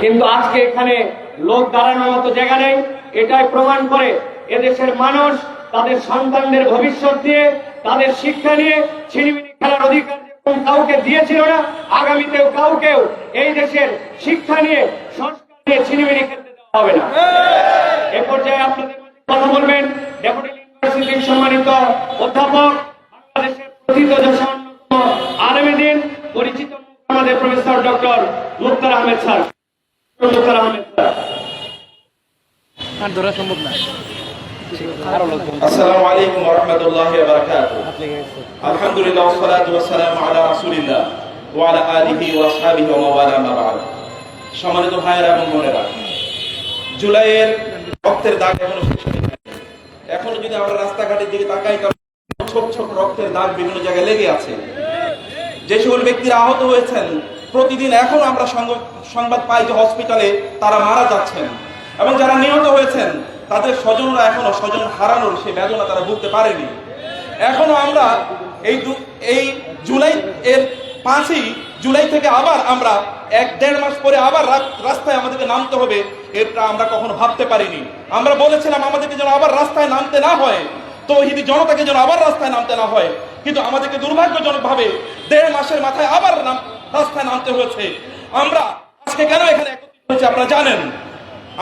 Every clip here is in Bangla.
কিন্তু আজকে এখানে লোক দাঁড়ানোর মতো জায়গা নেই। এটাই প্রমাণ করে এদেশের মানুষ তাদের সন্তানদের ভবিষ্যৎ দিয়ে তাদের শিক্ষা নিয়ে ছিনিমিনি খেলার অধিকার কাউকে দিয়েছিল না আগামীতেও কাউকেও এই দেশের শিক্ষা নিয়ে সংস্কার নিয়ে ছিনিমিনি খেলতে দেওয়া হবে না। এ পর্যায়ে আপনাদের কথা বলবেন ডেপুটি ইউনিভার্সিটির সম্মানিত অধ্যাপক বাংলাদেশের প্রথিত যশা অন্যতম আলমেদিন পরিচিত আমাদের professor doctor Muktar Ahmed sir Muktar Ahmed sir আর ধরা সম্ভব না। আসসালামু আলাইকুম ওয়া রাহমাতুল্লাহি ওয়া বারাকাতুহু। আলহামদুলিল্লাহ ওয়া সালাতু ওয়া সালামু আলা রাসূলিল্লাহ ওয়া আলা আলিহি ওয়া আসহাবিহি ওয়া মাওয়ালা মা বা'দ। সম্মানিত ভাইয়েরা এবং বোনেরা জুলাইয়ের রক্তের দাগ এখনও শেষ হয়নি। এখনও যদি আমরা রাস্তাঘাটের দিকে তাকাই তাহলে ছোপ ছোপ রক্তের দাগ বিভিন্ন জায়গায় লেগে আছে। যে সকল ব্যক্তিরা আহত হয়েছেন প্রতিদিন এখন আমরা সংবাদ পাই যে হসপিটালে তারা মারা যাচ্ছেন। এবং যারা নিহত হয়েছেন, তাদের স্বজনরা এখনও স্বজন হারানোর সেই বেদনা তারা ভুগতে পারেনি। এখনও আমরা এই এই জুলাই এর পাঁচই জুলাই থেকে আবার আমরা এক দেড় মাস পরে আবার রাস্তায় আমাদেরকে নামতে হবে, এটা আমরা কখনো ভাবতে পারিনি। আমরা বলেছিলাম আমাদেরকে যেন আবার রাস্তায় নামতে না হয় তো তৌহিদি জনতাকে যেন আবার রাস্তায় নামতে না হয়। কিন্তু আমাদেরকে দুর্ভাগ্যজনক ভাবে দেড় মাসের মাথায় আবার নাম- রাস্তায় নামতে হয়েছে। আমরা আজকে কেন এখানে একত্রিত হয়েছে আপনারা জানেন?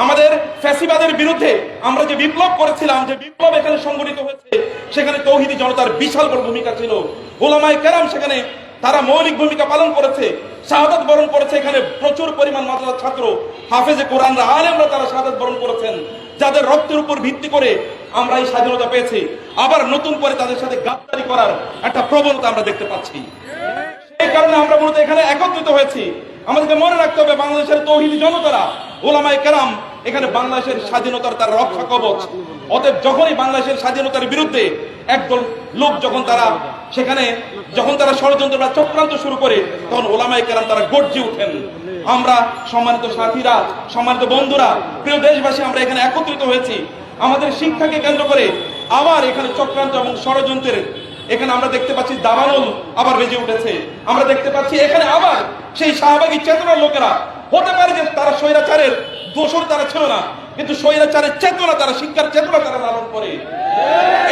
আমাদের ফ্যাসিবাদের বিরুদ্ধে আমরা যে বিপ্লব করেছিলাম, যে বিপ্লব এখানে সংগঠিত হয়েছে, সেখানে তৌহিদি জনতার বিশাল বড় ভূমিকা ছিল। ওলামাই কেরাম সেখানে তারা মৌলিক ভূমিকা পালন করেছে, শাহাদাত বরণ করেছে, এখানে প্রচুর পরিমাণ মাদ্রাসার ছাত্র, হাফেজে কোরআনরা, আলেমরা তারা শাহাদাত বরণ করেছেন। যাদের রক্তের উপর ভিত্তি করে আমরা এই স্বাধীনতা পেয়েছি। আবার নতুন করে তাদের সাথে গাদ্দারি করার একটা প্রবণতা আমরা দেখতে পাচ্ছি। এই কারণে আমরা মূলত এখানে একত্রিত হয়েছি। আমাদেরকে মনে রাখতে হবে, বাংলাদেশের তৌহিদি জনতারা ওলামাই কেরাম, এখানে বাংলাদেশের স্বাধীনতার তার রক্ষা কবচ। অতএব যখনই বাংলাদেশের স্বাধীনতার বিরুদ্ধে একদল লোক যখন তারা সেখানে, যখন তারা ষড়যন্ত্র বা চক্রান্ত শুরু করে, তখন ওলামাই কেরাম তারা গর্জে ওঠেন। আমরা সম্মানিত সাথীরা, সম্মানিত বন্ধুরা, প্রিয় দেশবাসী, আমরা এখানে একত্রিত হয়েছি। আমাদের শিক্ষাকে কেন্দ্র করে আবার এখানে চক্রান্ত এবং ষড়যন্ত্রের এখানে আমরা দেখতে পাচ্ছি দাবানল আবার বেজে উঠেছে। আমরা দেখতে পাচ্ছি এখানে আবার সেই শাহবাগী চেতনার লোকেরা। হতে পারে যে তারা স্বৈরাচারের দোষর তারা ছিল না, কিন্তু স্বৈরাচারের চেতনা তারা, শিক্ষার চেতনা তারা লালন করে।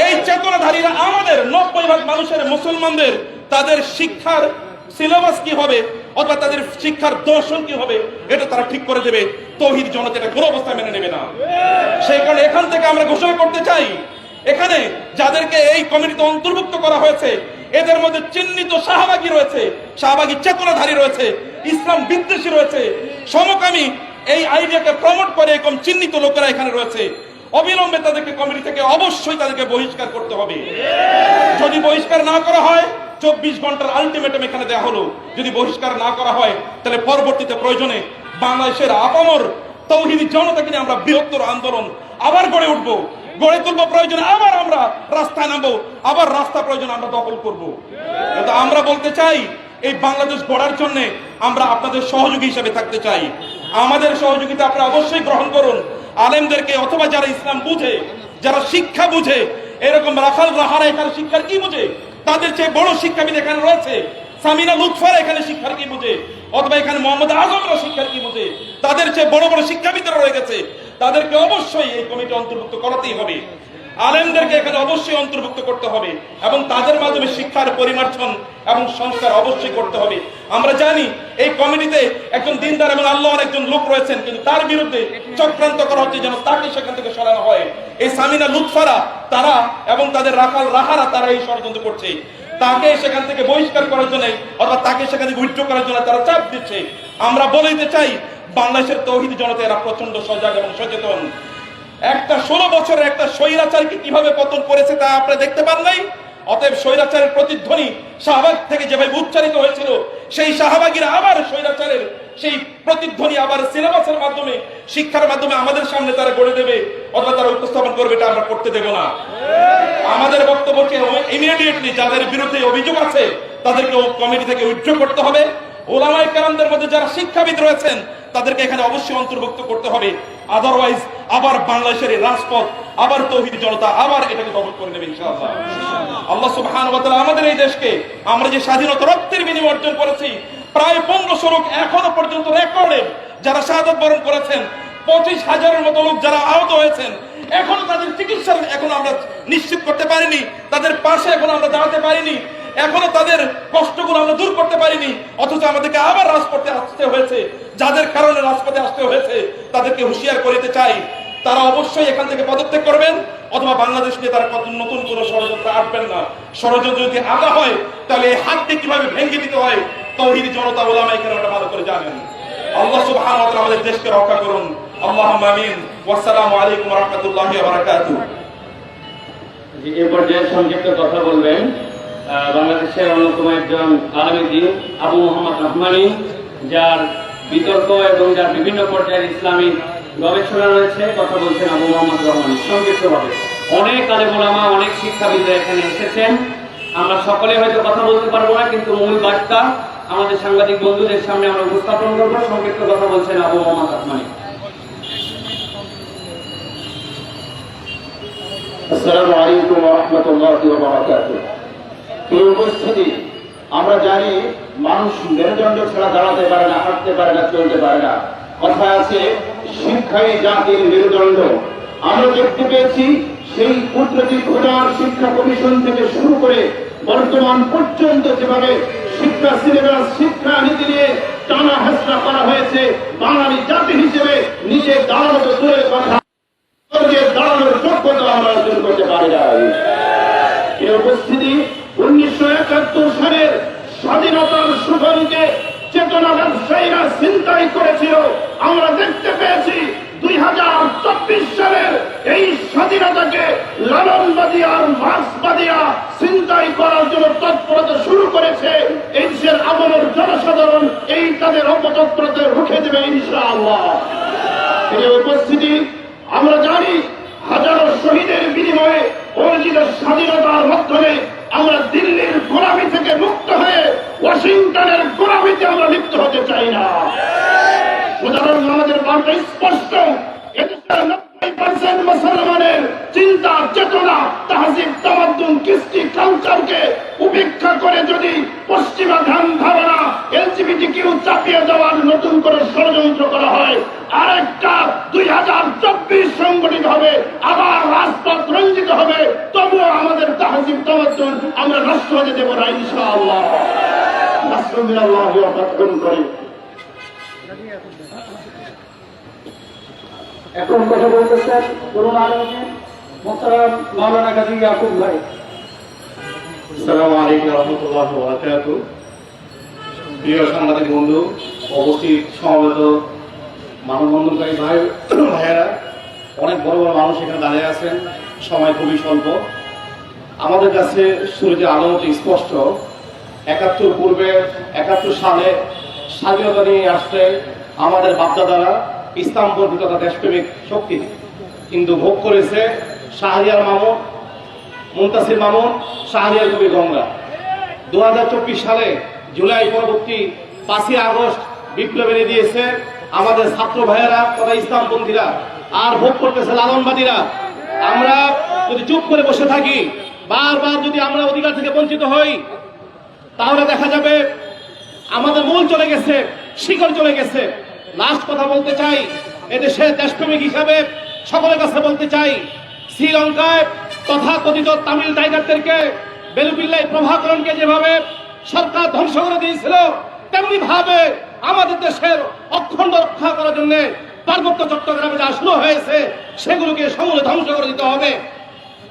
এই চেতনাধারীরা আমাদের নব্বই ভাগ মানুষের মুসলমানদের, তাদের শিক্ষার সিলেবাস কি হবে, অথবা তাদের শিক্ষার দর্শন কি হবে, এটা তারা ঠিক করে দেবে। তৌহিদ জনতা এটা কোনো অবস্থায় মেনে নেবে না। সেই কারণে এখান থেকে আমরা ঘোষণা করতে চাই এখানে যাদেরকে এই কমিটিতে অন্তর্ভুক্ত করা হয়েছে, এদের মধ্যে চিহ্নিত শাহবাগী রয়েছে, শাহবাগী চেতনাধারী রয়েছে, ইসলাম বিদ্বেষী রয়েছে, সমকামী এই আইডিয়াকে প্রমোট করে এরকম চিহ্নিত লোকেরা এখানে রয়েছে। অবিলম্বে তাদেরকে কমিটি থেকে অবশ্যই তাদেরকে বহিষ্কার করতে হবে। যদি বহিষ্কার না করা হয়, চব্বিশ ঘণ্টার আলটিমেটাম এখানে দেওয়া হলো। যদি বহিষ্কার না করা হয়, তাহলে পরবর্তীতে প্রয়োজনে বাংলাদেশের আপামর তৌহিদি জনতাকে নিয়ে আমরা বৃহত্তর আন্দোলন আবার গড়ে উঠবো। গড়ে তুলবো প্রয়োজনে আবার আমরা রাস্তায় নামবো, আবার রাস্তা প্রয়োজনে আমরা দখল করব। কিন্তু আমরা বলতে চাই, এই বাংলাদেশ গড়ার জন্য আমরা আপনাদের সহযোগী হিসেবে থাকতে চাই। আমাদের সহযোগিতা আপনারা অবশ্যই গ্রহণ করুন। আলেমদেরকে অথবা যারা ইসলাম বুঝে, যারা শিক্ষা বুঝে, এরকম রাখাল রাহারা এখানে শিক্ষার কি বুঝে? তাদের চেয়ে বড় শিক্ষাবিদ এখানে রয়েছে। সামিনা লুৎফার এখানে শিক্ষার কি বুঝে? অথবা এখানে মোহাম্মদ আজমরা শিক্ষার কি বুঝে? তাদের চেয়ে বড় বড় শিক্ষাবিদরা রয়ে গেছে। তাদেরকে অবশ্যই এই কমিটি অন্তর্ভুক্ত করাতেই হবে। আলেমদেরকে এখানে অবশ্যই অন্তর্ভুক্ত করতে হবে এবং তাদের মাধ্যমে শিক্ষার পরিমার্জন এবং সংস্কার অবশ্যই করতে হবে। আমরা জানি এই কমিটিতে একজন দিনদার এবং আল্লাহর একজন লোক রয়েছেন, কিন্তু তার বিরুদ্ধে চক্রান্ত করা হচ্ছে যেন তাকে সেখান থেকে সরানো হয়। এই সামিনা লুৎফারা, তারা এবং তাদের রাখাল রাহারা, তারা এই ষড়যন্ত্র করছে। তাকে সেখান থেকে বহিষ্কার করার জন্য অথবা তাকে সেখান থেকে উইথড্র করার জন্য তারা চাপ দিচ্ছে। আমরা বলতে চাই বাংলাদেশের তৌহিদ জনতা এরা প্রচণ্ড সজাগ এবং সচেতন। একটা ষোলো বছরের একটা স্বৈরাচারকে কীভাবে পতন করেছে তা আপনারা দেখতে পান নাই? অতএব স্বৈরাচারের প্রতিধ্বনি শাহবাগ থেকে যেভাবে উচ্চারিত হয়েছিল, সেই শাহবাগীরা আবার স্বৈরাচারের সেই প্রতিধ্বনি আবার সিলেবাসের মাধ্যমে, শিক্ষার মাধ্যমে আমাদের সামনে তারা গড়ে দেবে, অথবা তারা উপস্থাপন করবে, এটা আমরা করতে দেব না। আমাদের বক্তব্যকে ইমিডিয়েটলি যাদের বিরুদ্ধে অভিযোগ আছে তাদেরকে কমিটি থেকে উইথড্র করতে হবে। ওলামাই কালামদের মধ্যে যারা শিক্ষাবিদ রয়েছেন তাদেরকে এখানে অবশ্যই অন্তর্ভুক্ত করতে হবে। আদারওয়াইজ আবার বাংলাদেশের রাজপথ, আবার তৌহিদ জনতা, আবার এটাকে দখল করে নেবে আল্লাহ তাআলা আমাদের এই দেশকে, আমরা যে স্বাধীনতা রক্তের বিনিময়ে অর্জন করেছি, প্রায় পনেরোশো লোক এখনও পর্যন্ত রেকর্ডে যারা শাহাদত বরণ করেছেন, পঁচিশ হাজারের মতো লোক যারা আহত হয়েছেন, এখনও তাদের চিকিৎসা এখন আমরা নিশ্চিত করতে পারিনি, তাদের পাশে এখন আমরা দাঁড়াতে পারিনি। এখনও তাদের কষ্টগুলো আমরা দূর করতে পারিনি অথচ আমাদেরকে আবার রাজপথে আসতে হয়েছে। যাদের কারণে রাজপথে আসতে হয়েছে তাদেরকে হুঁশিয়ার করিতে চাই। তারা অবশ্যই এখান থেকে পদত্যাগ করবেন অথবা বাংলাদেশ নিয়ে তারা কত নতুন কোনো ষড়যন্ত্র আসবেন না। ষড়যন্ত্র যদি আগা হয় তাহলে এই হাতকে কীভাবে ভেঙে দিতে হয় তৌহিদ জনতা ওলামা এখানে ওটা ভালো করে জানেন। আল্লাহ তাআলা আমাদের দেশকে রক্ষা করুন। আল্লাহুম্মা আমিন। ওয়াসসালামু আলাইকুম রাহমাতুল্লাহি জি, এ পর্যায়ে সংক্ষিপ্ত কথা বলবেন বাংলাদেশের অন্যতম একজন আলমীদিন আবু মোহাম্মদ রহমানি, যার বিতর্ক এবং যার বিভিন্ন পর্যায়ের ইসলামিক গবেষণা রয়েছে, কথা বলছেন আবু মোহাম্মদ রহমানি। সংক্ষিপ্তভাবে, অনেক আলেমোলামা অনেক শিক্ষাবিদরা এখানে এসেছেন। আমরা সকলে হয়তো কথা বলতে পারব না, কিন্তু মূল বার্তা আমাদের সাংবাদিক বন্ধুদের সামনে আমরা উপস্থাপন করব। সংক্ষিপ্ত কথা বলছেন আবু মোহাম্মদ রহমানি। আসসালামু আলাইকুম ওয়া রাহমাতুল্লাহি ওয়া বারাকাতুহু। এই উপস্থিতি আমরা জানি মানুষ মেরুদণ্ড ছাড়া দাঁড়াতে পারে না, হাঁটতে পারে না, চলতে পারে না। কথা আছে, শিক্ষাই জাতির মেরুদণ্ড। আমরা দেখতে পেয়েছি, সেই কুদরতি খোদার শিক্ষা কমিশন থেকে শুরু করে বর্তমান পর্যন্ত যেভাবে শিক্ষা সিলেবাস, শিক্ষা নীতি নিয়ে টানা হেসরা করা হয়েছে, বাঙালি জাতি হিসেবে নিজে দাঁড়ানো তো দূরের কথা দাঁড়ানোর যোগ্যতা আমরা অর্জন করতে পারি না এই উপস্থিতি উনিশশো একাত্তর সালের স্বাধীনতার সুফলকে চেতনা ব্যবসায়ীরা চিন্তাই করেছিল। আমরা দেখতে পেয়েছি দুই হাজার চব্বিশ সালের এই স্বাধীনতাকে লালনবাদী আর মার্ক্সবাদীরা চিন্তাই করার জন্য তৎপরতা শুরু করেছে। এই দেশের আমলের জনসাধারণ এই তাদের অপতৎপরতা রুখে দেবে ইনশাআল্লাহ। এই উপস্থিতি আমরা জানি হাজারো শহীদের বিনিময়ে অর্জিত স্বাধীনতার মাধ্যমে আমরা দিল্লির গোলামি থেকে মুক্ত হয়ে ওয়াশিংটনের গোলামিতে আমরা লিপ্ত হতে চাই না সুতরাং আমাদের বার্তা স্পষ্ট এদেশের নব্বই পার্সেন্ট মুসলমানের চিন্তা চেতনা তাহজিব তামাদ্দুন কৃষ্টি কালচারকে উপেক্ষা করে যদি পশ্চিমা ধ্যান ধারণা এলজিবিটি কিউ চাপিয়ে দেওয়ার নতুন করে ষড়যন্ত্র করা হয় আরেকটা দুই হাজার চব্বিশ সংগঠিত হবে আবার রাজপথ রঞ্জিত হবে তবুও আমাদের তাহজিব তামাদ্দুন আমরা নষ্ট হতে দেবো না, ইনশাআল্লাহ। নাসরুল্লাহ অর্পণ করে। এখন কথা বলতেছেন করুন মাওলানা ইয়াকুব ভাই। বন্ধু সমবেত ভাই ভাইয়েরা, অনেক বড় বড় মানুষ এখানে দাঁড়িয়ে আছেন। সময় খুবই স্বল্প। আমাদের কাছে সূর্যের আলোমত স্পষ্ট, একাত্তর পূর্বে, একাত্তর সালে স্বাধীনতা নিয়ে আসতে আমাদের বাপদাদারা ইসলামপন্থী তথা দেশপ্রেমিক শক্তি কিন্তু ভোগ করেছে শাহরিয়ার মামুন, মুন্তাসির মামুন, শাহরিয়ার কবি গঙ্গা। দু হাজার চব্বিশ সালে জুলাই পরবর্তী পাঁচই আগস্ট বিপ্লব এনে দিয়েছে আমাদের ছাত্র ভাইয়েরা তথা ইসলামপন্থীরা। আর ভোগ করতেছে লালনবাদীরা। আমরা যদি চুপ করে বসে থাকি বারবার যদি আমরা অধিকার থেকে বঞ্চিত হই, তাহলে দেখা যাবে আমাদের মূল চলে গেছে, শিকড় চলে গেছে। লাস্ট কথা বলতে চাই, এদেশের দেশপ্রেমিক হিসাবে সকলের কাছে বলতে চাই, শ্রীলঙ্কায় তথা কথিত তামিল টাইগারদেরকে বেলুপিল্লাই প্রভাকরণকে যেভাবে সরকার ধ্বংস করে দিয়েছিল তেমনি ভাবে আমাদের দেশের অখণ্ড রক্ষা করার জন্য পার্বত্য চট্টগ্রামে যা শুরু হয়েছে, সেগুলোকে সমূলে ধ্বংস করে দিতে হবে।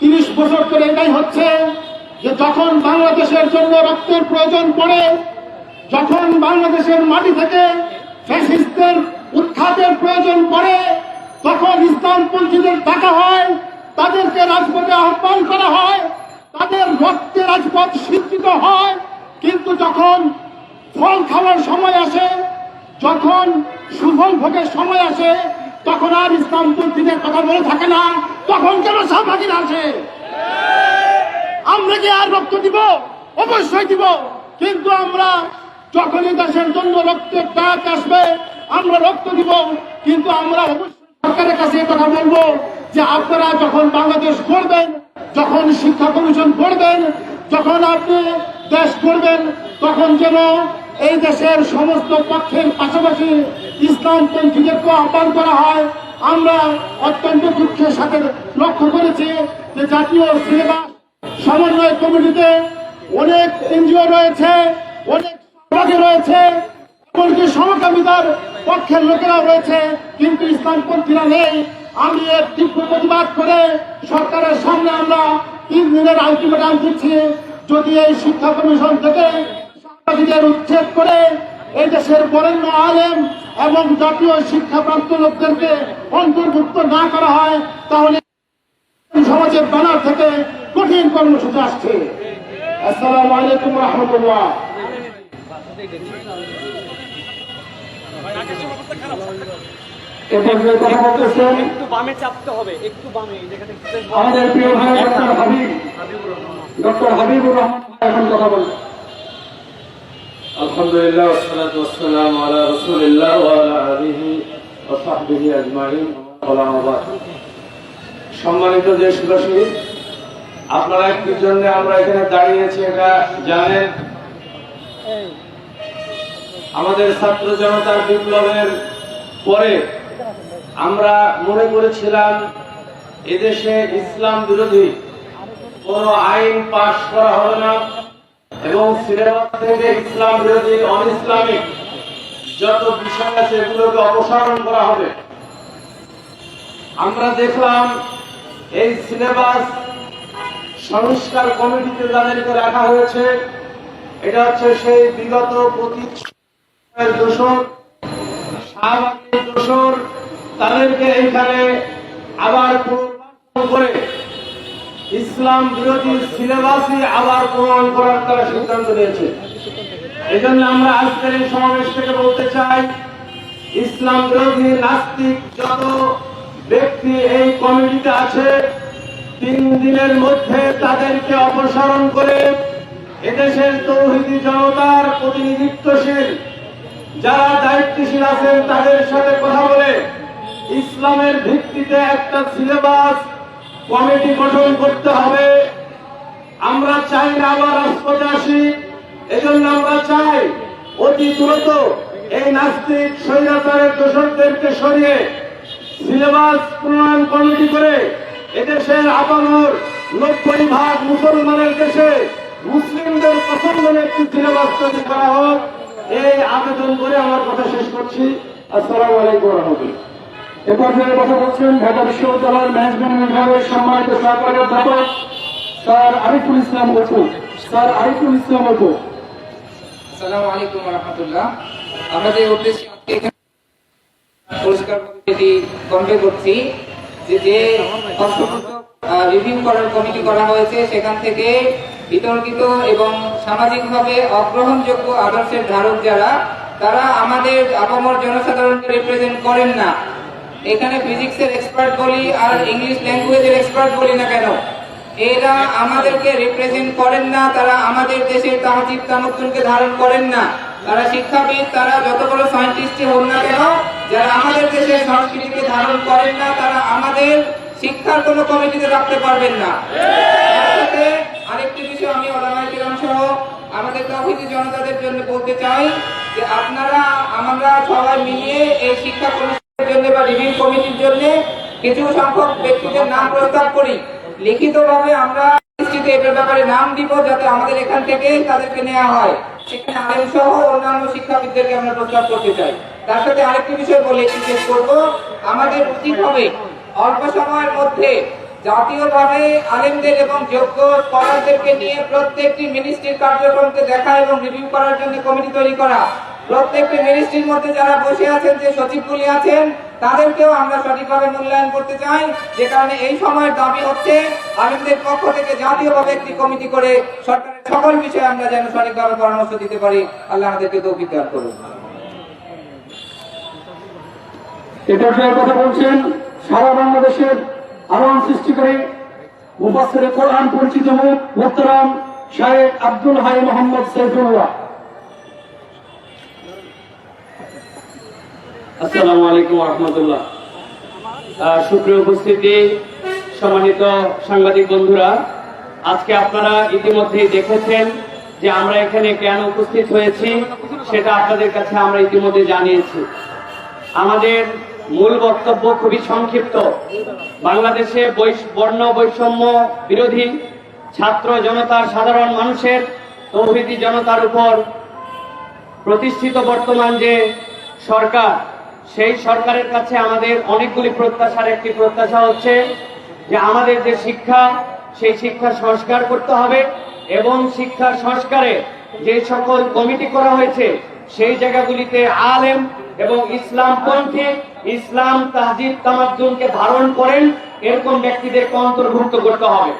তিরিশ বছর ধরে এটাই হচ্ছে যে যখন বাংলাদেশের জন্য রক্তের প্রয়োজন পড়ে, যখন বাংলাদেশের মাটি থেকে ফ্যাসিস্টদের উৎখাতের প্রয়োজন পড়ে, তখন ইসলামপন্থীদের ডাকা হয়, তাদেরকে রাজপথে আহ্বান করা হয়, তাদের রক্তে রাজপথ স্বীকৃত হয়। কিন্তু যখন ফল খাওয়ার সময় আসে, যখন সুফল ভোগের সময় আসে তখন আর ইসলামপন্থীদের কথা বলে থাকে না। তখন কেন সাংবাদিক আসে? আমরা কি আর রক্ত দিব? অবশ্যই দিব। কিন্তু আমরা যখনই দেশের জন্য রক্তের ডাক আসবে, আমরা রক্ত দিব। কিন্তু আমরা অবশ্যই সরকারের কাছে কথা বলব যে আপনারা যখন বাংলাদেশ করবেন যখন শিক্ষা কমিশন করবেন যখন আপনি দেশ করবেন তখন যেন এই দেশের সমস্ত পক্ষের পাশাপাশি ইসলামপন্থীদেরকে আহ্বান করা হয়। আমরা অত্যন্ত দুঃখের সাথে লক্ষ্য করেছি যে জাতীয় সিলেবাস সমন্বয় কমিটিতে অনেক এনজিও রয়েছে, অনেক রয়েছে, এমনকি সমকামিতার পক্ষের লোকেরাও রয়েছে। কিন্তু ইসলামপন্থীরা নেই। আমি এর তীব্র প্রতিবাদ করে সরকারের সামনে আমরা তিন দিনের আলটিমেটাম দিচ্ছি। যদি এই শিক্ষা কমিশন থেকে সাংবাদিকদের উচ্ছেদ করে এই দেশের বরেণ্য আলেম এবং জাতীয় শিক্ষাপ্রাপ্ত লোকদেরকে অন্তর্ভুক্ত না করা হয় তাহলে সমাজের ব্যানার থেকে কঠিন কর্মসূচি আসছে। আসসালামু আলাইকুম রহমতুল্লাহ। আমাদের প্রিয় ভাই ডক্টর হাবিব। ডক্টর হাবিবুর রহমান ভাই এখন কথা বলবেন সম্মানিত দেশবাসী আপনারা একটু জন্য আমরা এখানে দাঁড়িয়েছি এটা জানেন? আমাদের ছাত্র জনতার বিপ্লবের পরে আমরা মনে করেছিলাম, এদেশে ইসলাম বিরোধী কোন আইন পাশ করা হবে না। এবং সিলেবাস থেকে ইসলাম বিরোধী অন ইসলামিক যত বিষয় আছে এগুলোকে অপসারণ করা হবে। আমরা দেখলাম এই সিলেবাস সংস্কার কমিটিতে যাদেরকে রাখা হয়েছে। এটা হচ্ছে সেই বিগত শাহবাগের দোষর। তাদেরকে এইখানে আবার করে ইসলাম বিরোধী সিলেবাসই আবার প্রমাণ করার তারা সিদ্ধান্ত নিয়েছে। এই জন্য আমরা আজকের এই সমাবেশ থেকে বলতে চাই, ইসলাম বিরোধী নাস্তিক যত ব্যক্তি এই কমিটিতে আছে, তিন দিনের মধ্যে তাদেরকে অপসারণ করে এদেশের তৌহিদি জনতার প্রতিনিধিত্বশীল যারা দায়িত্বশীল আছেন তাদের সাথে কথা বলে ইসলামের ভিত্তিতে একটা সিলেবাস কমিটি গঠন করতে হবে। আমরা চাই না আবার রাজপথে আসি। এজন্য আমরা চাই অতি দ্রুত এই নাস্তিক স্বৈরাচারের দোষরদেরকে সরিয়ে সিলেবাস প্রণয়ন কমিটি করে এদেশের আপামর নব্বই ভাগ মুসলমানের দেশে মুসলিমদের পছন্দের একটি সিলেবাস তৈরি করা হোক। এই আবেদন করে আমার কথা শেষ করছি। আসসালামু আলাইকুম রহমতুল্লাহ। কথা বলছেন ঢাকা বিশ্ববিদ্যালয়ের ম্যানেজমেন্ট বিভাগের সম্মানিত সহকারী অধ্যাপক স্যার আরিফুল ইসলাম অপু। স্যার আরিফুল ইসলাম অপু। আলাইকুম রহমতুল্লাহ। আমরা যে উদ্দেশ্যে আজকে এখানে পরিষ্কার কমিটি করছি যে যে রিভিউ করার কমিটি করা হয়েছে, সেখান থেকে বিতর্কিত এবং সামাজিকভাবে অগ্রহণযোগ্য আদর্শের ধারক যারা, তারা আমাদের আপামর জনসাধারণকে রিপ্রেজেন্ট করেন না। এখানে ফিজিক্সের এক্সপার্ট বলি আর ইংলিশ ল্যাঙ্গুয়েজের এক্সপার্ট বলি না কেন? এরা আমাদেরকে রিপ্রেজেন্ট করেন না, তারা আমাদের দেশের তাহজিব তামুদ্দুনকে ধারণ করেন না। তারা শিক্ষাবিদ, তারা যত বড় সায়েন্টিস্টই হন না কেন, যারা আমাদের দেশের সংস্কৃতিকে ধারণ করেন না, তারা আমাদের শিক্ষার কোনো কমিটিতে রাখতে পারবেন না। আরেকটি বিষয় আমি কিরাম সহ আমাদের তৌহিদি জনতাদের জন্য বলতে চাই যে আপনারা, আমরা সবাই মিলিয়ে এই শিক্ষা কমিশনের জন্য বা রিভিউ কমিটির জন্য আমাদের উচিত হবে অল্প সময়ের মধ্যে জাতীয়ভাবে আলেমদের এবং যোগ্য স্কলারদেরকে নিয়ে প্রত্যেকটি মিনিস্ট্রির কার্যক্রমকে দেখা এবং রিভিউ করার জন্য কমিটি তৈরি করা। প্রত্যেকটি মিনিস্ট্রির মধ্যে যারা বসে আছেন, যে সচিবগুলি আছেন, তাদেরকেও আমরা সঠিকভাবে মূল্যায়ন করতে চাই। যে কারণে এই সময়ের দাবি হচ্ছে, আলেমদের পক্ষ থেকে জাতীয়ভাবে একটি কমিটি করে সরকারের সকল বিষয়ে আমরা যেন সঠিকভাবে পরামর্শ দিতে পারি, আল্লাহ আমাদেরকে তৌফিক দান করুন। এ পর্যায়ে কথা বলছেন সারা বাংলাদেশের আলোড়ন সৃষ্টিকারী মুফাসসির কোরআন পরিচিত মুখ মোহতারাম শাহেখ আব্দুল হাই মোহাম্মদ সৈফুল্লাহ আসসালামু আলাইকুম রহমতুল্লাহ। সুপ্রিয় উপস্থিতি, সম্মানিত সাংবাদিক বন্ধুরা, আজকে আপনারা ইতিমধ্যেই দেখেছেন যে আমরা এখানে কেন উপস্থিত হয়েছি, সেটা আপনাদের কাছে আমরা ইতিমধ্যে জানিয়েছি। আমাদের মূল বক্তব্য খুবই সংক্ষিপ্ত। বাংলাদেশে বর্ণ বৈষম্য বিরোধী ছাত্র জনতার সাধারণ মানুষের তৌহিদি জনতার উপর প্রতিষ্ঠিত বর্তমান যে সরকার, সেই সরকারের কাছে আমাদের অনেকগুলি প্রত্যাশার একটি প্রত্যাশা হচ্ছে যে আমাদের যে শিক্ষা, সেই শিক্ষা সংস্কার করতে হবে এবং শিক্ষা সংস্কারে যে সকল কমিটি করা হয়েছে, সেই জায়গাগুলিতে আলেম এবং ইসলাম ইসলামপন্থী, ইসলাম তাহজিব তামাদ্দুনকে ধারণ করেন, এরকম ব্যক্তিদেরকে অন্তর্ভুক্ত করতে হবে।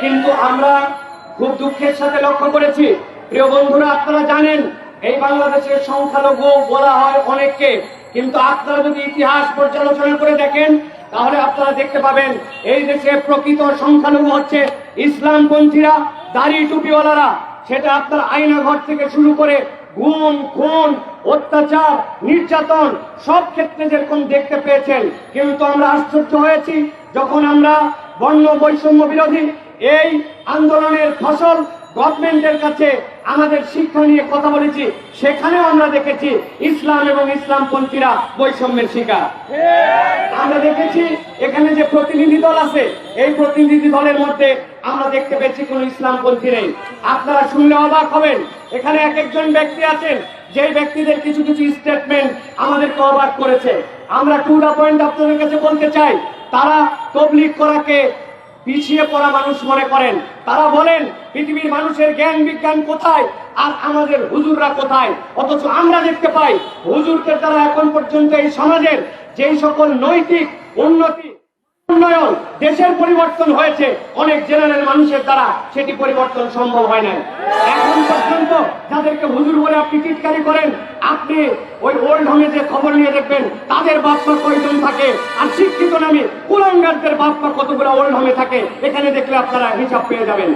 কিন্তু আমরা খুব দুঃখের সাথে লক্ষ্য করেছি। প্রিয় বন্ধুরা, আপনারা জানেন এই বাংলাদেশের সংখ্যালঘু বলা হয় অনেককে। কিন্তু আপনারা যদি ইতিহাস পর্যালোচনা করে দেখেন, তাহলে আপনারা দেখতে পাবেন এই দেশে প্রকৃত সংখ্যালঘু হচ্ছে ইসলামপন্থীরা, দাড়ি টুপিওয়ালারা। সেটা আপনার আইনাঘর থেকে শুরু করে গুম, খুন, অত্যাচার, নির্যাতন, সব ক্ষেত্রে যেরকম দেখতে পেয়েছেন। কিন্তু আমরা আশ্চর্য হয়েছি যখন আমরা বর্ণ বৈষম্য বিরোধী এই আন্দোলনের ফসল গভর্নমেন্টের কাছে আমাদের শিক্ষা নিয়ে কথা বলেছি, সেখানেও আমরা দেখেছি ইসলাম এবং ইসলামপন্থীরা বৈষম্যের শিকার। আমরা দেখেছি এখানে যে প্রতিনিধি দল আছে, এই প্রতিনিধি দলের মধ্যে আমরা দেখতে পেয়েছি কোন ইসলামপন্থী নেই। আপনারা শুনলে অবাক হবেন, এখানে এক একজন ব্যক্তি আছেন যে ব্যক্তিদের কিছু কিছু স্টেটমেন্ট আমাদেরকে অবাক করেছে। আমরা টু দা পয়েন্ট আপনাদের কাছে বলতে চাই, তারা তবলিগ করাকে পিছিয়ে পড়া মানুষ মনে করেন। তারা বলেন, পৃথিবীর মানুষের জ্ঞান বিজ্ঞান কোথায় আর আমাদের হুজুররা কোথায়? অথচ আমরা দেখতে পাই হুজুরকে তারা এখন পর্যন্ত এই সমাজের যেই সকল নৈতিক উন্নতি উন্নয়ন, দেশের পরিবর্তন হয়েছে। অনেক জেনারেল মানুষের দ্বারা সেটি পরিবর্তন সম্ভব হয় না এখন পর্যন্ত যাদেরকে হুজুর বলে আপনি চিৎকারি করেন, আপনি ওই ওল্ড হোমে যে খবর নিয়ে দেখবেন, তাদের বাপমা কয়জন থাকে? আর শিক্ষিত নামে কুলাঙ্গারদের বাপমা কতগুলো ওল্ড হোমে থাকে? এখানে দেখলে আপনারা হিসাব পেয়ে যাবেন।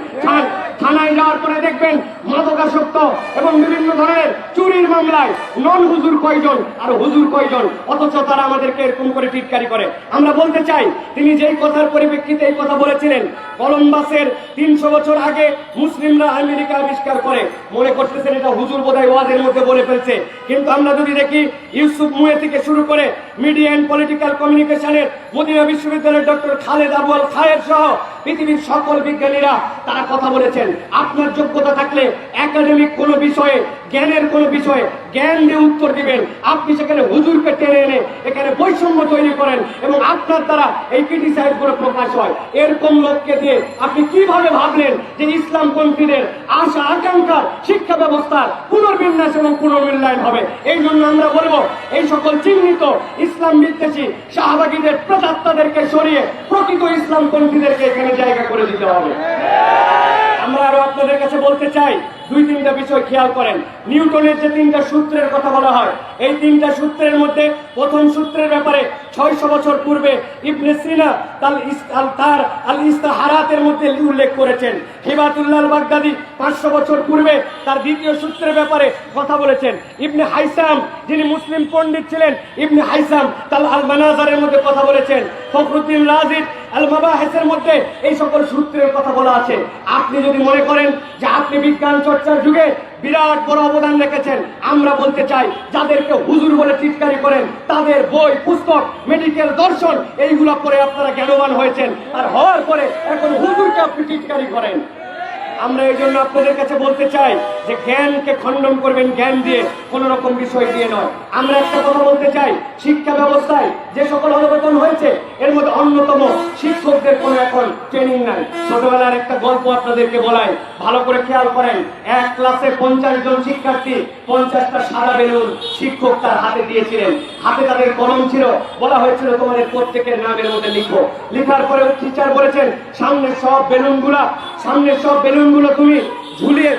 থানায় যাওয়ার পরে দেখবেন মাদকাসক্ত এবং বিভিন্ন ধরনের চুরির মামলায় নন হুজুর কয়জন আর হুজুর কয়জন, অথচ তারা আমাদেরকে এরকম করে টিটকারি করে। আমরা বলতে চাই তিনি যেই কথার পরিপ্রেক্ষিতে এই কথা বলেছিলেন, কলম্বাসের তিনশো বছর আগে মুসলিমরা আমেরিকা আবিষ্কার করে, মনে করতেছেন এটা হুজুর বোধহয় ওয়াজের মধ্যে বলে ফেলছে। কিন্তু আমরা যদি দেখি, ইউসুফ মুয়ে থেকে শুরু করে মিডিয়া অ্যান্ড পলিটিক্যাল কমিউনিকেশনের মদিনা বিশ্ববিদ্যালয়ের ডক্টর খালেদ আবু আল খায়ের সহ পৃথিবীর সকল বিজ্ঞানীরা তারা কথা বলেছেন। আপনার যোগ্যতা থাকলে একাডেমিক কোনো বিষয়ে জ্ঞানের কোনো বিষয়ে জ্ঞান দিয়ে উত্তর দিবেন। আপনি সেখানে হুজুরকে টেনে এনে এখানে বৈষম্য তৈরি করেন এবং আপনার দ্বারা এই ক্রিটিসাইজ করে প্রকাশ হয়। এরকম লোককে দিয়ে আপনি কীভাবে ভাবলেন যে ইসলামপন্থীদের আশা, আকাঙ্ক্ষার শিক্ষা ব্যবস্থার পুনর্বিন্যাস এবং পুনর্মূল্যায়ন হবে? এই জন্য আমরা বলব, এই সকল চিহ্নিত ইসলাম বিদ্বেষী শাহবাগীদের প্রজাত্তাদেরকে সরিয়ে প্রকৃত ইসলাম ইসলামপন্থীদেরকে এখানে জায়গা করে দিতে হবে। আমরা আরও আপনাদের কাছে বলতে চাই দুই তিনটা বিষয় খেয়াল করেন। নিউটনের যে তিনটা সূত্রের কথা বলা হয়, এই তিনটা সূত্রের মধ্যে প্রথম সূত্রের ব্যাপারে ছয়শো বছর পূর্বে ইবনে সিনা তার আল- তার আল ইস্তাহারাতের মধ্যে উল্লেখ করেছেন। হিবাতুল্লাহ বাগদাদি পাঁচশো বছর পূর্বে তার দ্বিতীয় সূত্রের ব্যাপারে কথা বলেছেন। ইবনে হাইসাম, যিনি মুসলিম পণ্ডিত ছিলেন, ইবনে হাইসাম তাল আল মানাজারের মধ্যে কথা বলেছেন। ফখরুদ্দিন রাজিদ আল মাবাহেসের মধ্যে এই সকল সূত্রের কথা বলা আছে। আপনি যদি মনে করেন যে আপনি বিজ্ঞান চর্চার যুগে বিরাট বড় অবদান রেখেছেন। আমরা বলতে চাই, যাদেরকে হুজুর বলে চিৎকারি করেন, তাদের বই, পুস্তক মেডিকেল দর্শন, এইগুলো পরে আপনারা জ্ঞানবান হয়েছেন। আর হওয়ার পরে এখন হুজুরকে আপনি চিৎকারি করেন। আমরা এই জন্য আপনাদের কাছে বলতে চাই যে জ্ঞানকে খণ্ডন করবেন, জ্ঞান দিয়ে কোন রকম বিষয় দিয়ে নয়। আমরা একটা কথা বলতে চাই, শিক্ষা ব্যবস্থায় যে সকল অবদান হয়েছে, এর মধ্যে অন্যতম শিক্ষকদের কোনো এখন ট্রেনিং নাই। ছোটবেলার একটা গল্প আপনাদেরকে বলাই, ভালো করে খেয়াল করেন, এক ক্লাসে পঞ্চাশ জন শিক্ষার্থী, পঞ্চাশটা সাদা বেলুন শিক্ষক তার হাতে দিয়েছিলেন। হাতে তাদের কলম ছিল, বলা হয়েছিল, তোমাদের প্রত্যেকের নামের মধ্যে লিখো। লিখার পরে টিচার বলেছেন সামনে সব বেলুনগুলা সামনে সব বেলুনগুলো তুমি ঝুলিয়ে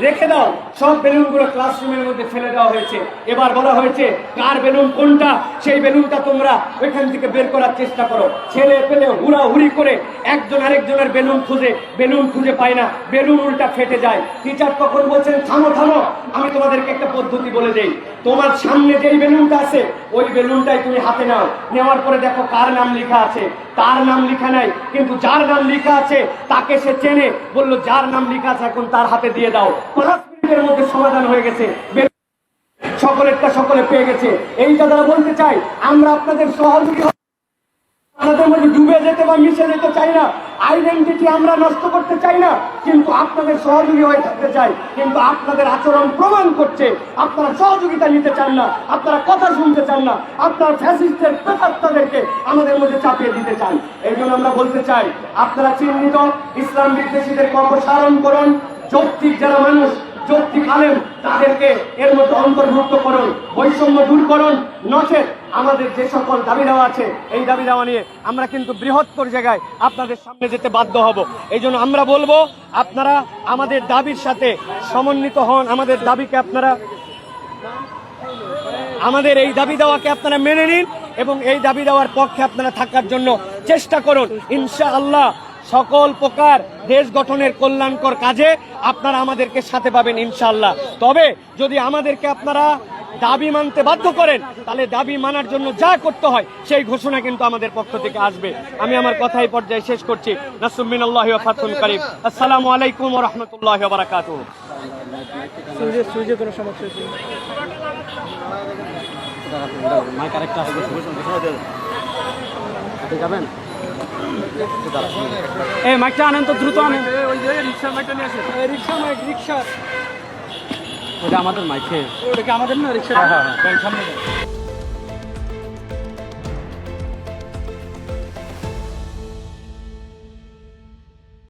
রেখে দাও। সব বেলুনগুলো ক্লাসরুমের মধ্যে ফেলে দেওয়া হয়েছে। এবার বলা হয়েছে, কার বেলুন কোনটা? সেই বেলুনটা তোমরা ওইখান থেকে বের করার চেষ্টা করো। ছেলে পেলে হুড়া হুড়ি করে একজন আরেকজনের বেলুন খুঁজে বেলুন খুঁজে পায় না, বেলুন উল্টা ফেটে যায়। টিচার তখন বলছেন, থামো থামো, আমি তোমাদেরকে একটা পদ্ধতি বলে দেই। তোমার সামনে যেই বেলুনটা আছে, ওই বেলুনটাই তুমি হাতে নাও। নেওয়ার পরে দেখো কার নাম লেখা আছে। তার নাম লেখা নাই, কিন্তু যার নাম লেখা আছে, তাকে সে চেনে। বলল, যার নাম লেখা আছে, এখন তার হাতে দিয়ে দাও। মধ্যে সমাধান হয়ে গেছে। সকলেরটা সকলে পেয়ে গেছে। এইটা তারা বলতে চাই আমরা আপনাদের সহযোগী। আমাদের মধ্যে ডুবে যেতে বা মিশে যেতে চাই না। আইডেন্টিটি আমরা নষ্ট করতে চাই না। কিন্তু আপনাদের সহযোগী হয়ে থাকতে চাই। কিন্তু আপনাদের আচরণ প্রমাণ করছে। আপনারা সহযোগিতা নিতে চান না। আপনারা কথা শুনতে চান না। আপনারা ফ্যাসিস্টের প্রেতাত্মাদেরকে আমাদের মধ্যে চাপিয়ে দিতে চান। এই জন্য আমরা বলতে চাই, আপনারা চিহ্নিত, ইসলাম বিদ্বেষীদেরকে অপসারণ করুন। যৌক্তিক যারা মানুষ যৌক্তিক আলেম, তাদেরকে এর মধ্যে অন্তর্ভুক্ত করুন, বৈষম্য দূর করুন। নচেত আমাদের যে সকল দাবি দেওয়া আছে, এই দাবি দেওয়া নিয়ে আমরা কিন্তু বৃহত্তর জায়গায় আপনাদের সামনে যেতে বাধ্য হব। এই জন্য আমরা বলব, আপনারা আমাদের দাবির সাথে সমন্বিত হন। আমাদের দাবিকে আপনারা, আমাদের এই দাবি দেওয়াকে আপনারা মেনে নিন এবং এই দাবি দেওয়ার পক্ষে আপনারা থাকার জন্য চেষ্টা করুন। ইনশা আল্লাহ সকল প্রকার দেশ গঠনের কল্যাণকর কাজে আপনারা আমাদেরকে সাথে পাবেন ইনশাল্লাহ তবে যদি আমাদেরকে আপনারা দাবি মানতে বাধ্য করেন তাহলে দাবি মানার জন্য যা করতে হয় সেই ঘোষণা কিন্তু আমাদের পক্ষ থেকে আসবে। আমি আমার কথা এই পর্যায়ে শেষ করছি। নাসুমিন আল্লাহ ফাতুল করিম। আসসালামু আলাইকুম রহমতুল্লাহ বারাকাতুহ। এই মাইকটা আনেন তো দ্রুত আনেন। ওই যে রিক্সার মাইকটা নিয়ে আসেন। Rickshaw mic rickshaw. ওটা আমাদের মাইকে ওটা কি আমাদের না রিক্সা? হ্যাঁ হ্যাঁ সামনে